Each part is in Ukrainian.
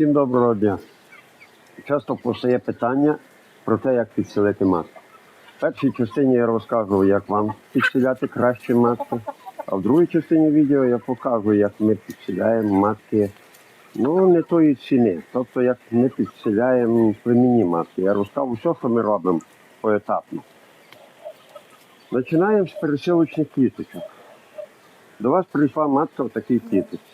Всім доброго дня. Часто постає питання про те, як підселити матку. В першій частині я розказував, як вам підселяти краще матку, а в другій частині відео я покажу, як ми підселяємо матки ну, не тої ціни. Тобто, як ми підселяємо племінні матки. Я розкажу все, що ми робимо поетапно. Починаємо з пересилочних кліточок. До вас прийшла матка в такій кліточці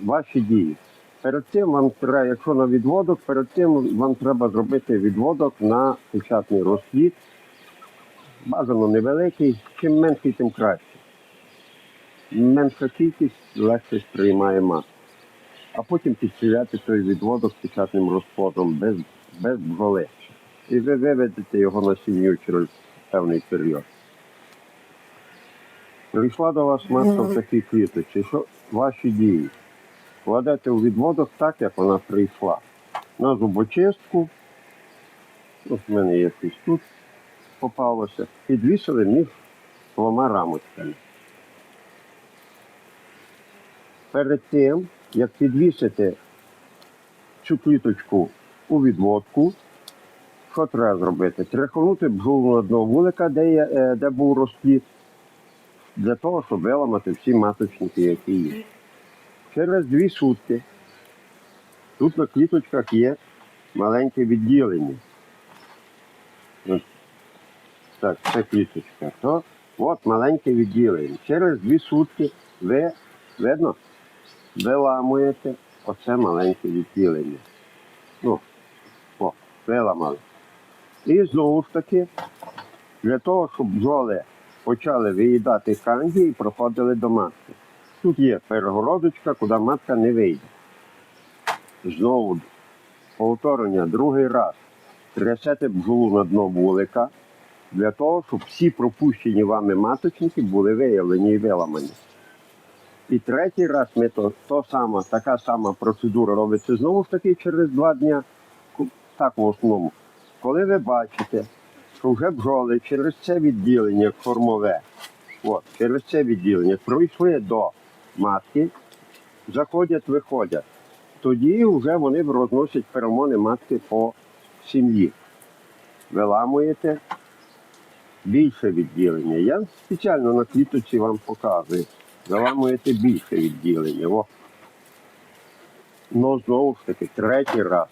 ваші дії. Перед тим вам треба, якщо на відводок, перед тим вам треба зробити відводок на печатний розхід. Бажано невеликий, чим менший, тим краще. Менша кількість легше сприймає масу. А потім підсіляти той відводок печатним розплодом без, без бджоли. І ви виведете його на сім'ю через певний період. Прийшла до вас матка в такій кліточці. Що ваші дії? Кладете у відводок так, як вона прийшла. На зубочистку. Ось в мене якось тут попалося. Підвісили між двома рамочками. Перед тим, як підвісити цю кліточку у відводку, що треба зробити? Тряхнути бджолу на дно вулика, де, є, е, де був розплід, для того, щоб виламати всі маточники, які є через дві сутки. Тут на кліточках є маленьке відділення. Так, це кліточка. То от маленьке відділення. Через дві сутки ви, видно, виламуєте оце маленьке відділення. Ну, о, виламали. І знову ж таки, для того, щоб бджоли почали виїдати канді і проходили до матки. Тут є перегородочка, куди матка не вийде. Знову повторення, другий раз. Трясете бджолу на дно вулика для того, щоб всі пропущені вами маточники були виявлені і виламані. І третій раз ми то, то сама, така сама процедура робиться знову ж таки через два дні, так в основному. Коли ви бачите, що вже бджоли через це відділення формове, от, через це відділення пройшли до матки, заходять, виходять. Тоді вже вони розносять феромони матки по сім'ї. Виламуєте більше відділення. Я спеціально на квіточці вам показую. Виламуєте більше відділення. О. Ну, знову ж таки, третій раз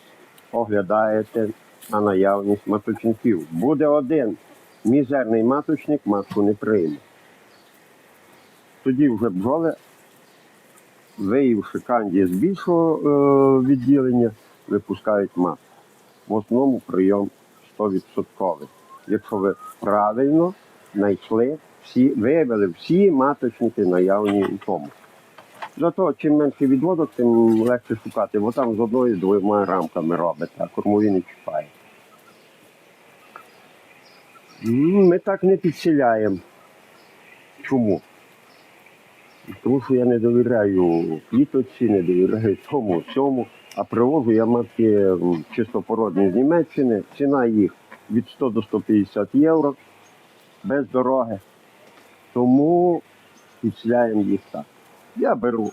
оглядаєте на наявність маточників. Буде один мізерний маточник, матку не прийме. Тоді вже бджоли виївши канді з більшого е, відділення, випускають маску. В основному прийом 100%. Якщо ви правильно знайшли всі, виявили всі маточники наявні у тому. Зато чим менше відводок, тим легше шукати, бо там з одною з двома рамками робите, а кормові не чіпає. Ми так не підсіляємо. Чому? Тому що я не довіряю квіточці, не довіряю тому, цьому. А привожу я матки чистопородні з Німеччини. Ціна їх від 100 до 150 євро без дороги. Тому підсляємо їх так. Я беру,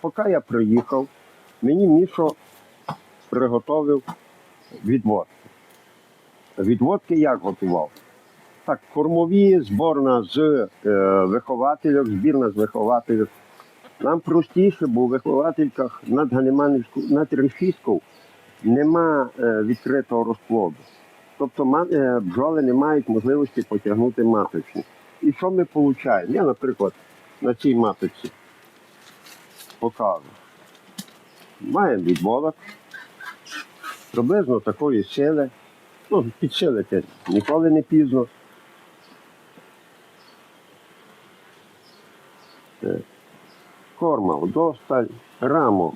поки я приїхав, мені Мішо приготовив відводки. Відводки як готував? Так, кормові, зборна з е, вихователів, збірна з вихователів. Нам простіше, бо у виховательках над Галіманівську, над Решіткою нема е, відкритого розплоду. Тобто е, бджоли не мають можливості потягнути маточник. І що ми отримуємо? Я, наприклад, на цій маточці покажу. Маємо відводок, приблизно такої сили. Ну, підсилити ніколи не пізно. Корма вдосталь, рамок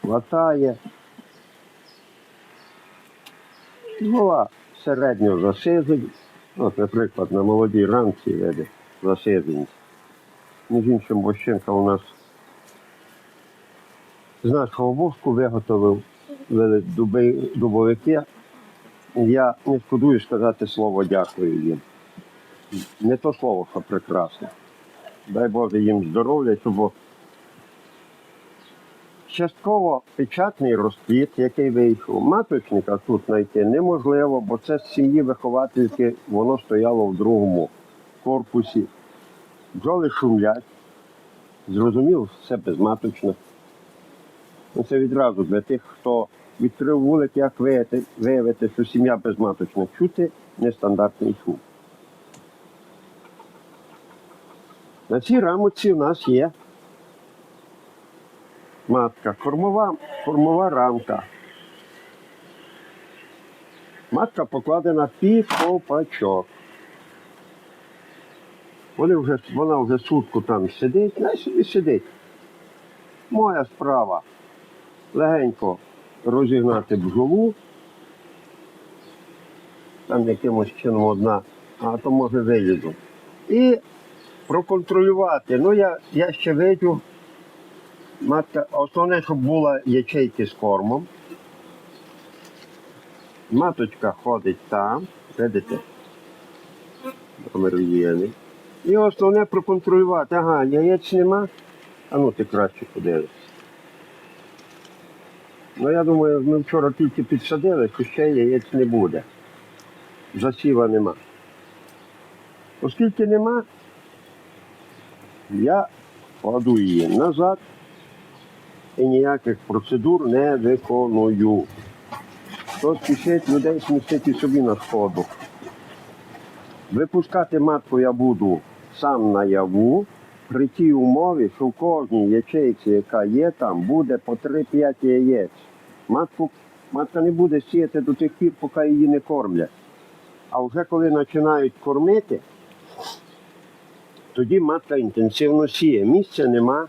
хватає. Була середньо засизень. От, наприклад, на молодій рамці веде засизень. Між іншим, вощенка у нас з нашого воску виготовив дуби, дубовики. Я не шкодую сказати слово дякую їм. Не то слово, що прекрасне. Дай Боже їм здоров'я, щоб частково печатний розплід, який вийшов. Маточника тут знайти неможливо, бо це з сім'ї виховательки, воно стояло в другому корпусі. Бджоли шумлять. Зрозуміло, все безматочне. Ну, Це відразу для тих, хто відкрив вулик, як виявити, що сім'я безматочна. Чути нестандартний шум. На цій рамочці у нас є матка, кормова, кормова рамка. Матка покладена під ковпачок. Вони вже, вона вже сутку там сидить, най собі сидить. Моя справа легенько розігнати бджолу. Там якимось чином одна, а то може виїду. І проконтролювати. Ну, я, я ще видю, матка, основне, щоб була ячейки з кормом. Маточка ходить там, видите, номер І основне проконтролювати. Ага, яєць нема. А ну ти краще подивишся. Ну я думаю, ми вчора тільки підсадили, що ще яєць не буде. Засіва нема. Оскільки нема, я кладу її назад і ніяких процедур не виконую. Хто спішить людей смістити собі на сходу. Випускати матку я буду сам наяву при тій умові, що в кожній ячейці, яка є там, буде по 3-5 яєць. Матку, матка не буде сіяти до тих пір, поки її не кормлять. А вже коли починають кормити, тоді матка інтенсивно сіє. Місця нема.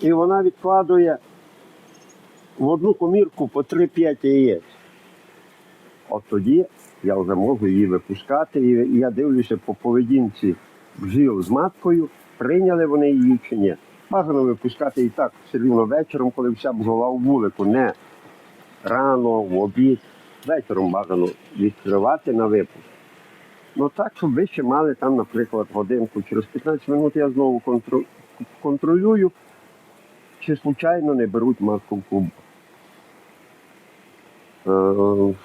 І вона відкладує в одну комірку по 3-5 яєць. От тоді я вже можу її випускати. І я дивлюся по поведінці бджіл з маткою, прийняли вони її чи ні. Бажано випускати і так все рівно вечором, коли вся бджола у вулику, не рано, в обід. Вечором бажано відкривати на випуск. Ну так, щоб ви ще мали там, наприклад, годинку. Через 15 минут я знову контролюю, чи случайно не беруть матку в клуб.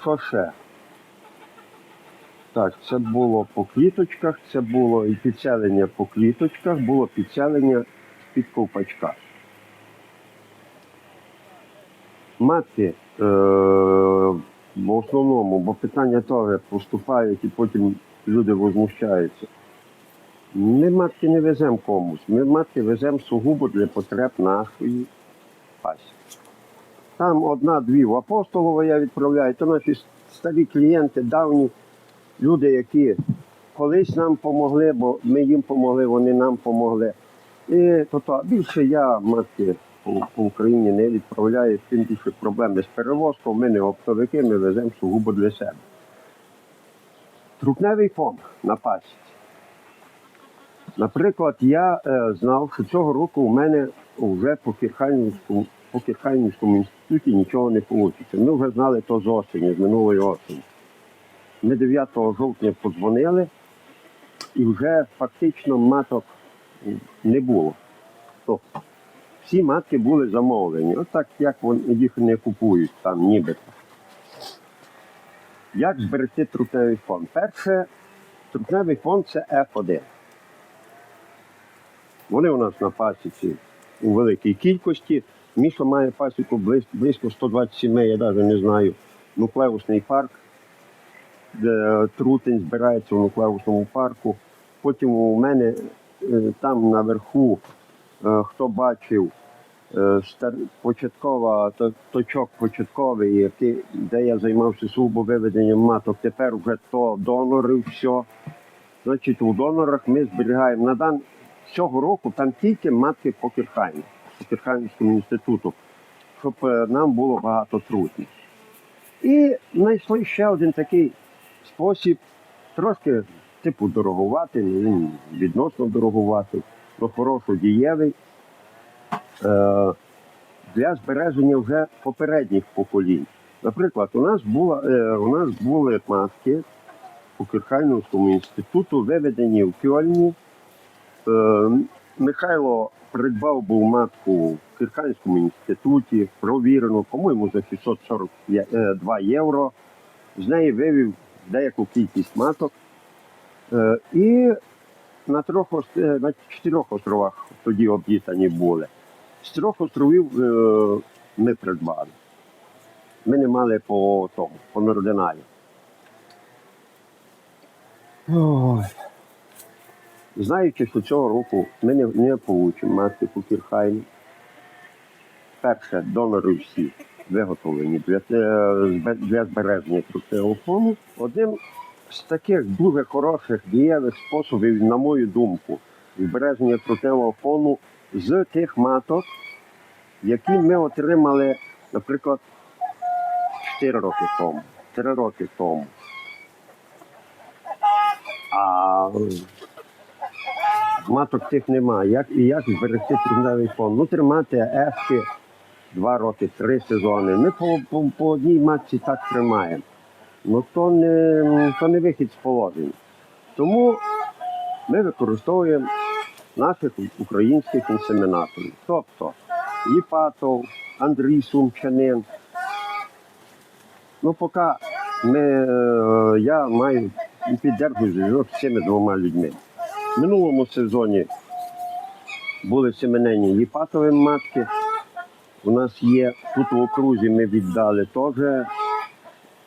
Що ще? Так, це було по квіточках, це було і підселення по квіточках, було підселення під ковпачка. Матки е, в основному, бо питання теж поступають і потім люди возмущаються. Ми матки не веземо комусь, ми матки веземо сугубо для потреб нашої пасіки. Там одна-дві в апостолово я відправляю, то наші старі клієнти, давні люди, які колись нам допомогли, бо ми їм допомогли, вони нам допомогли. І то, більше я матки по, Україні не відправляю, тим більше проблеми з перевозкою. Ми не оптовики, ми веземо сугубо для себе. Трупневий фонд на пасіці. Наприклад, я е, знав, що цього року у мене вже по Кірханівському, по Кірханівському інституті нічого не вийде. Ми вже знали то з осені, з минулої осені. Ми 9 жовтня подзвонили і вже фактично маток не було. Тобто всі матки були замовлені. От як вони їх не купують там нібито. Як зберегти трутневий фонд? Перше, трутневий фонд це F1. Вони у нас на пасіці у великій кількості. Місто має пасіку близько, близько 120 сімей, я навіть не знаю. Нуклеусний парк, де трутень збирається у нуклеусному парку. Потім у мене е, там наверху, е, хто бачив, е, початкова, точок початковий, який, де я займався сугубо виведенням маток, тепер вже то донори, все. Значить, у донорах ми зберігаємо на дан цього року там тільки матки по Кірхайну, по Кірхайнському інституту, щоб е, нам було багато трутнів. І знайшли ще один такий спосіб, трошки типу дорогувати, ну, він відносно дорогувати, але хорошо дієвий. Е, для збереження вже попередніх поколінь. Наприклад, у нас була е, у нас були матки по Кирхайновському інституту, виведені в Кьольні. Михайло придбав був матку в Кирханському інституті, провірену, по-моєму, за 642 євро. З неї вивів деяку кількість маток. Е, І на, трьох, е, на чотирьох островах тоді об'їтані були. З трьох островів е, ми придбали. Ми не мали по тому, по Нординалі. Ой. Знаючи, що цього року ми не, не получимо по Кірхайну. Перше, донори всі виготовлені для, е, для збереження крутого фону. Одним з таких дуже хороших дієвих способів, на мою думку, збереження крутого фону з тих маток, які ми отримали, наприклад, 4 роки тому, 3 роки тому. А маток тих немає. Як і як зберегти трудневий фонд? Ну, тримати ешки два роки, три сезони. Ми по, по, по одній матці так тримаємо. Ну то не, то не вихід з положення. Тому ми використовуємо наших українських інсемінаторів. Тобто Ліпатов, Андрій Сумчанин. Ну, поки ми, е, я маю піддержую зв'язок з цими двома людьми. В минулому сезоні були семенені Ліпатові матки. У нас є тут в окрузі ми віддали теж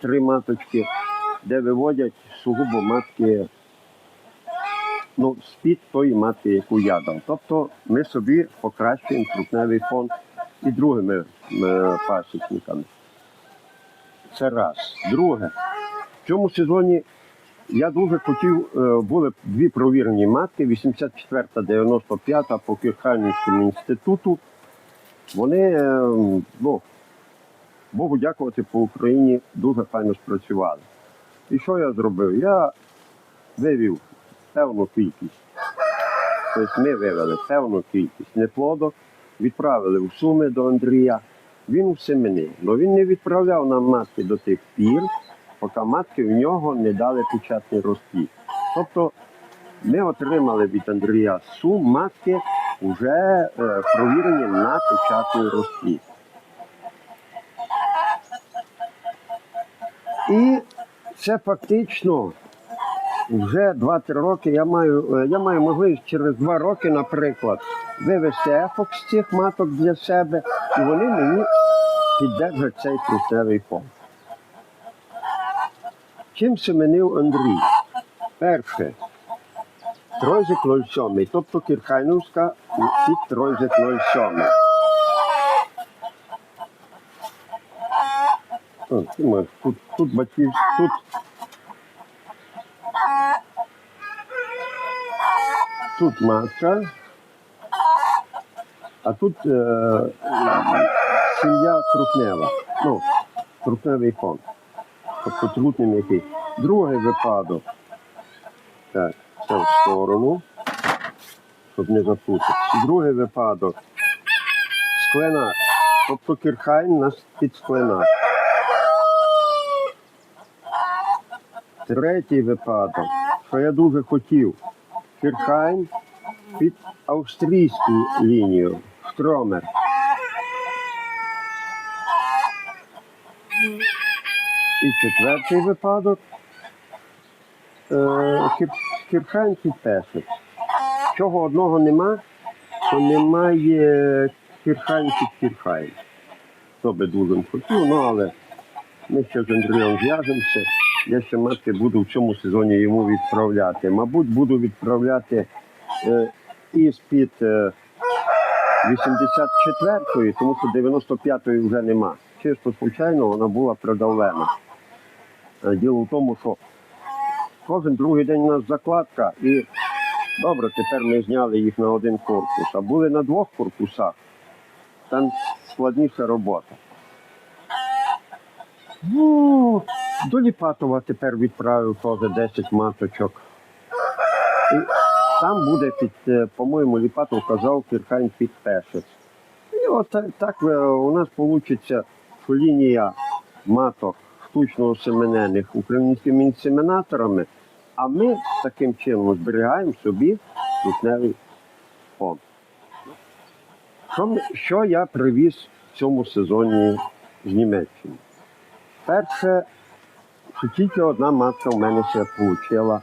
три маточки, де виводять сугубо матки ну, з-під тої матки, яку я дав. Тобто ми собі покращуємо трутневий фонд і другими е, пасічниками. Це раз. Друге, в цьому сезоні я дуже хотів, е, були дві провірені матки, 84-та, 95-та по Кирхальницькому інституту. Вони, е, ну, Богу дякувати, по Україні дуже файно спрацювали. І що я зробив? Я вивів певну кількість. Тобто ми вивели певну кількість неплодок, відправили в Суми до Андрія. Він всеменив. Але він не відправляв нам матки до тих пір, поки матки в нього не дали печатний розплід. Тобто ми отримали від Андрія сум матки вже е, провірені на печатний розплід. І це фактично вже 2-3 роки я маю, е, я маю можливість через 2 роки, наприклад, вивести ефок з цих маток для себе, і вони мені піддержать цей трутневий фонд. Чим семенив Андрій? Перше, Тройзик 07, тобто Кірхайновська під Тройзик 07. О, Тут, тут батьків, тут тут матка, а тут е, сім'я трутнева. Ну, трутневий фонд. Трутний м'який. Другий випадок. Так, це в сторону, щоб не заплутати. Другий випадок. Скленак. Тобто кірхайн нас під скленак. Третій випадок, що я дуже хотів. Кірхайн під австрійську лінію. Штромер. І четвертий випадок. Е, Кір- песик. Чого одного нема, то немає Кірхайн під Кірхайн. То би дуже хотів, ну але ми ще з Андрієм зв'яжемося. Я ще матки буду в цьому сезоні йому відправляти. Мабуть, буду відправляти е, із-під е, 84-ї, тому що 95-ї вже нема. Чисто случайно вона була придавлена. Е, Діло в тому, що кожен другий день у нас закладка, і добре, тепер ми зняли їх на один корпус, а були на двох корпусах. Там складніша робота. Ну, до Ліпатова тепер відправив теж 10 маточок. І там буде під, е, по-моєму, Ліпатов казав Кірхайн під пешець. І от так, так е, у нас вийде, що лінія маток штучно осеменених українськими інсемінаторами, а ми таким чином зберігаємо собі трутневий фонд. Що, що я привіз в цьому сезоні з Німеччини? Перше, що тільки одна матка в мене ще отримала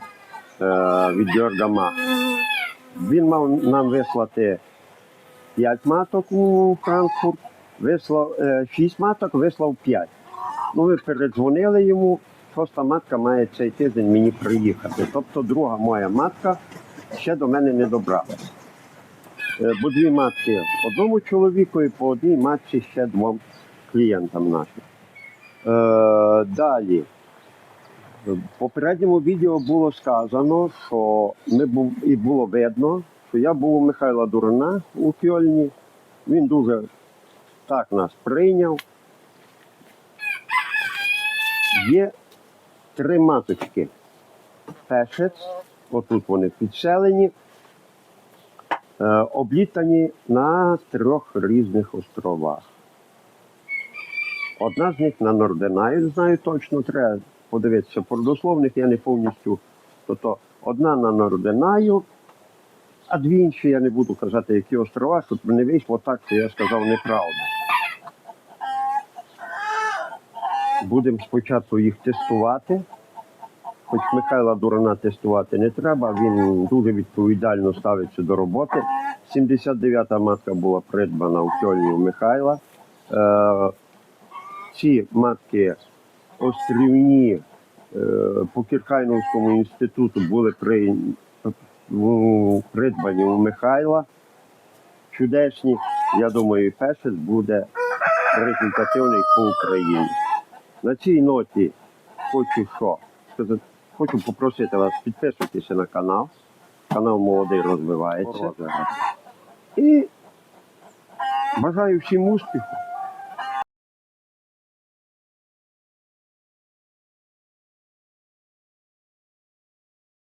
е, від Йорга Ма. Він мав нам вислати 5 маток у Франкфурт, вислав 6 маток, вислав 5. Ну, ми передзвонили йому, шоста матка має цей тиждень мені приїхати. Тобто друга моя матка ще до мене не добралася. Е, Бо дві матки одному чоловіку і по одній матці ще двом клієнтам нашим. Е, далі. В попередньому відео було сказано, що ми був, і було видно, що я був у Михайла Дурана у Кьольні. Він дуже так нас прийняв. Є три маточки. Пешець, отут вони підселені, е, облітані на трьох різних островах. Одна з них на Норденаю, знаю точно, треба подивитися по родословних, я не повністю. Тобто одна на Норденаю, а дві інші я не буду казати, які острова, щоб не вийшло так, що я сказав неправду. Будемо спочатку їх тестувати. Хоч Михайла Дурана тестувати не треба, він дуже відповідально ставиться до роботи. 79-та матка була придбана в Кьольні у Михайла. Е, ці матки острівні е, по Кірхайновському інституту були при, ну, придбані у Михайла. Чудесні. Я думаю, Фешес буде результативний по Україні. На цій ноті хочу що? сказати, Хочу попросити вас підписуйтеся на канал. Канал молодий розвивається. І бажаю всім успіху.